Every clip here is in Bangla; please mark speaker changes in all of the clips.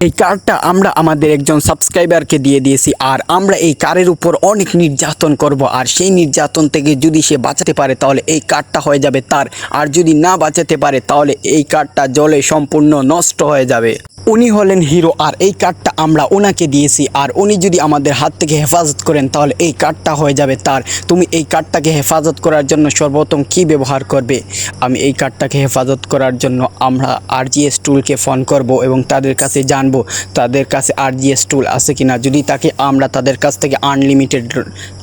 Speaker 1: এই কারটা আমরা আমাদের একজন সাবস্ক্রাইবারকে দিয়ে দিয়েছি আর আমরা এই কারের উপর অনেক নির্যাতন করব আর সেই নির্যাতন থেকে যদি সে বাঁচাতে পারে তাহলে এই কারটা হয়ে যাবে তার। আর যদি না বাঁচাতে পারে তাহলে এই কারটা জলে সম্পূর্ণ নষ্ট হয়ে যাবে। উনি হলেন হিরো, আর এই কার্ডটা আমরা ওনাকে দিয়েছি। আর উনি যদি আমাদের হাত থেকে হেফাজত করেন, তাহলে এই কার্ডটা হয়ে যাবে তার। তুমি এই কার্ডটাকে হেফাজত করার জন্য সর্বপ্রথম কি ব্যবহার করবে? আমি এই কার্ডটাকে হেফাজত করার জন্য আমরা আরজিএস টুলকে ফোন করব এবং তাদের কাছে জানব, তাদের কাছে আর আরজিএস টুল আছে কিনা। যদি তাকে আমরা তাদের কাছ থেকে আনলিমিটেড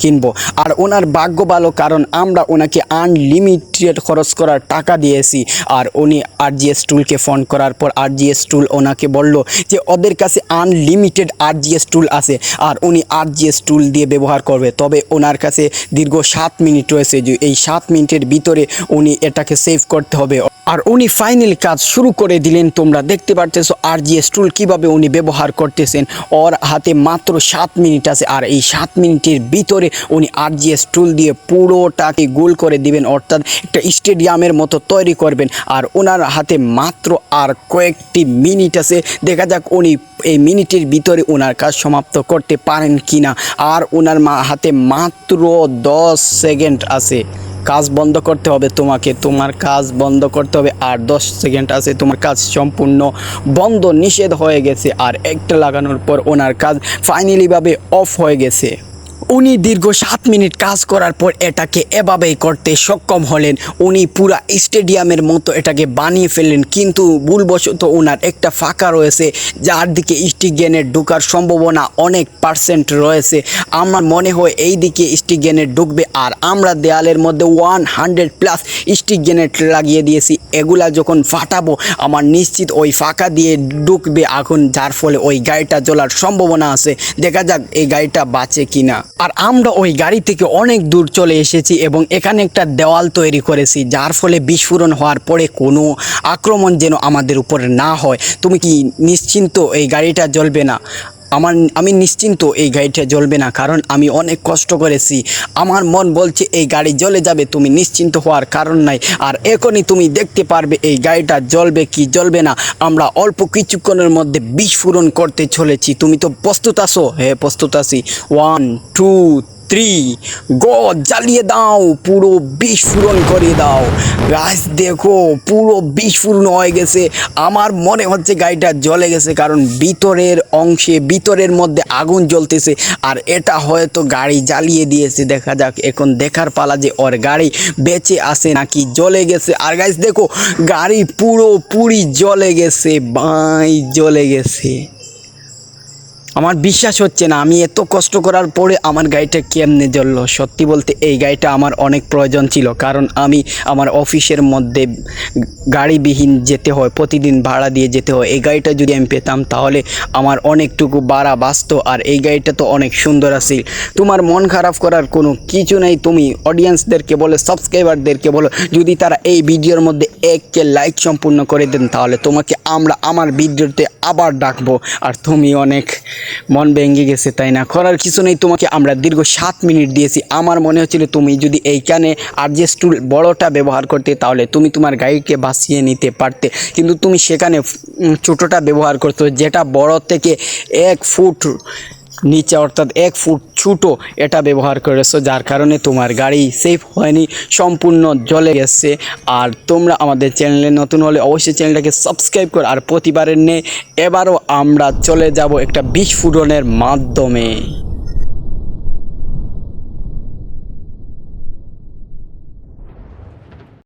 Speaker 1: কিনবো। আর ওনার ভাগ্য ভালো, কারণ আমরা ওনাকে আনলিমিটেড খরচ করার টাকা দিয়েছি। আর উনি আর আরজিএস টুলকে ফোন করার পর আরজিএস টুল ওনাকে বলল যে ওদের কাছে আনলিমিটেড আরজিএস টুল আছে আর উনি আর জিএস টুল দিয়ে ব্যবহার করবে। তবে ওনার কাছে দীর্ঘ সাত মিনিট রয়েছে। যে এই সাত মিনিটের ভিতরে উনি এটাকে সেভ করতে হবে। আর উনি ফাইনাল কাজ শুরু করে দিলেন তোমরা দেখতে পারতেছো আর জি টুল কীভাবে উনি ব্যবহার করতেছেন। ওর হাতে মাত্র সাত মিনিট আছে আর এই সাত মিনিটের ভিতরে উনি আর জি টুল দিয়ে পুরোটাকে গোল করে দিবেন, অর্থাৎ একটা স্টেডিয়ামের মতো তৈরি করবেন। আর ওনার হাতে মাত্র আর কয়েকটি মিনিট আছে। দেখা যাক উনি এই মিনিটের ভিতরে ওনার কাজ সমাপ্ত করতে পারেন কিনা। আর ওনার হাতে মাত্র দশ সেকেন্ড আছে। কাজ বন্ধ করতে হবে তোমাকে। তোমার কাজ বন্ধ করতে হবে আর দশ সেকেন্ড আছে, তোমার কাজ সম্পূর্ণ বন্ধ, নিষেধ হয়ে গেছে। আর একটা লাগানোর পর ওনার কাজ ফাইনালিভাবে অফ হয়ে গেছে। উনি দীর্ঘ সাত মিনিট কাজ করার পর এটাকে এভাবেই করতে সক্ষম হলেন। উনি পুরা স্টেডিয়ামের মতো এটাকে বানিয়ে ফেললেন, কিন্তু ভুলবশত ওনার একটা ফাঁকা রয়েছে, যার দিকে স্টিক গ্রেনেড ঢোকার সম্ভাবনা অনেক পার্সেন্ট রয়েছে। আমার মনে হয় এই দিকে স্টিক গ্রেনেড ঢুকবে, আর আমরা দেয়ালের মধ্যে one hundred plus stick grenade লাগিয়ে দিয়েছি। এগুলা যখন ফাটাবো, আমার নিশ্চিত ওই ফাঁকা দিয়ে ঢুকবে আগুন, যার ফলে ওই গাড়িটা জ্বলার সম্ভাবনা আছে। দেখা যাক এই গাড়িটা বাঁচে কিনা। আর আমরা ওই গাড়ি থেকে অনেক দূর চলে এসেছি এবং এখানে একটা দেওয়াল তৈরি করেছি, যার ফলে বিস্ফোরণ হওয়ার পরে কোনো আক্রমণ যেন আমাদের উপরে না হয়। তুমি কি নিশ্চিন্ত এই গাড়িটা জ্বলবে না? আমার, আমি নিশ্চিন্ত এই গাড়িটা জ্বলবে না, কারণ আমি অনেক কষ্ট করেছি। আমার মন বলছে, এই গাড়ি জ্বলে যাবে, তুমি নিশ্চিন্ত হওয়ার কারণ নাই। আর এখনই তুমি দেখতে পারবে, এই গাড়িটা জ্বলবে কি জ্বলবে না। আমরা অল্প কিছুক্ষণের মধ্যে বিস্ফোরণ করতে চলেছি। তুমি তো প্রস্তুত আসো হ্যাঁ প্রস্তুত আছি। ওয়ান টু থ্রি গো জ্বালিয়ে দাও, পুরো বিস্ফোরণ করে দাও। গাছ, দেখো, পুরো বিস্ফোরণ হয়ে গেছে। আমার মনে হচ্ছে গাড়িটা জ্বলে গেছে, কারণ ভিতরের অংশে, ভিতরের মধ্যে আগুন জ্বলতেছে। আর এটা হয়তো গাড়ি জ্বালিয়ে দিয়েছে। দেখা যাক, এখন দেখার পালা যে ওর গাড়ি বেঁচে আছে নাকি জ্বলে গেছে। আর গাছ, দেখো, গাড়ি পুরো পুরি জ্বলে গেছে, বাই জ্বলে গেছে। আমার বিশ্বাস হচ্ছে না, আমি এত কষ্ট করার পরে আমার গাড়িটা কেমনে জ্বললো? সত্যি বলতে এই গাড়িটা আমার অনেক প্রয়োজন ছিল, কারণ আমি আমার অফিসের মধ্যে গাড়িবিহীন যেতে হয়, প্রতিদিন ভাড়া দিয়ে যেতে হয়। এই গাড়িটা যদি আমি পেতাম, তাহলে আমার অনেকটুকু বাড়া বাঁচত, আর এই গাড়িটা তো অনেক সুন্দর আছে তোমার মন খারাপ করার কোনো কিছু নেই, তুমি অডিয়েন্সদেরকে বলো সাবস্ক্রাইবারদেরকে বলো, যদি তারা এই ভিডিওর মধ্যে এককে লাইক সম্পূর্ণ করে দেন, তাহলে তোমাকে আমরা, আমার ভিডিওতে আবার ডাকবো, আর তুমি অনেক মন ভেঙে গেছে, তাই না? করার কিছু নেই, তোমাকে আমরা দীর্ঘ সাত মিনিট দিয়েছি। আমার মনে হচ্ছিল তুমি যদি এইখানে আরজেস টুল বড়টা ব্যবহার করতে, তাহলে তুমি তোমার গাড়িকে বাঁচিয়ে নিতে পারতে। কিন্তু তুমি সেখানে ছোটোটা ব্যবহার করতো যেটা বড় থেকে এক ফুট নিচে অর্থাৎ এক ফুট ছুটো এটা ব্যবহার করেছ, যার কারণে তোমার গাড়ি সেফ হয়নি, সম্পূর্ণ জলে গেছে। আর তোমরা আমাদের চ্যানেলে নতুন হলে অবশ্যই চ্যানেলটাকে সাবস্ক্রাইব করো, আর প্রতিবারের নে এবারও আমরা চলে যাব একটা বিস্ফোরণের মাধ্যমে।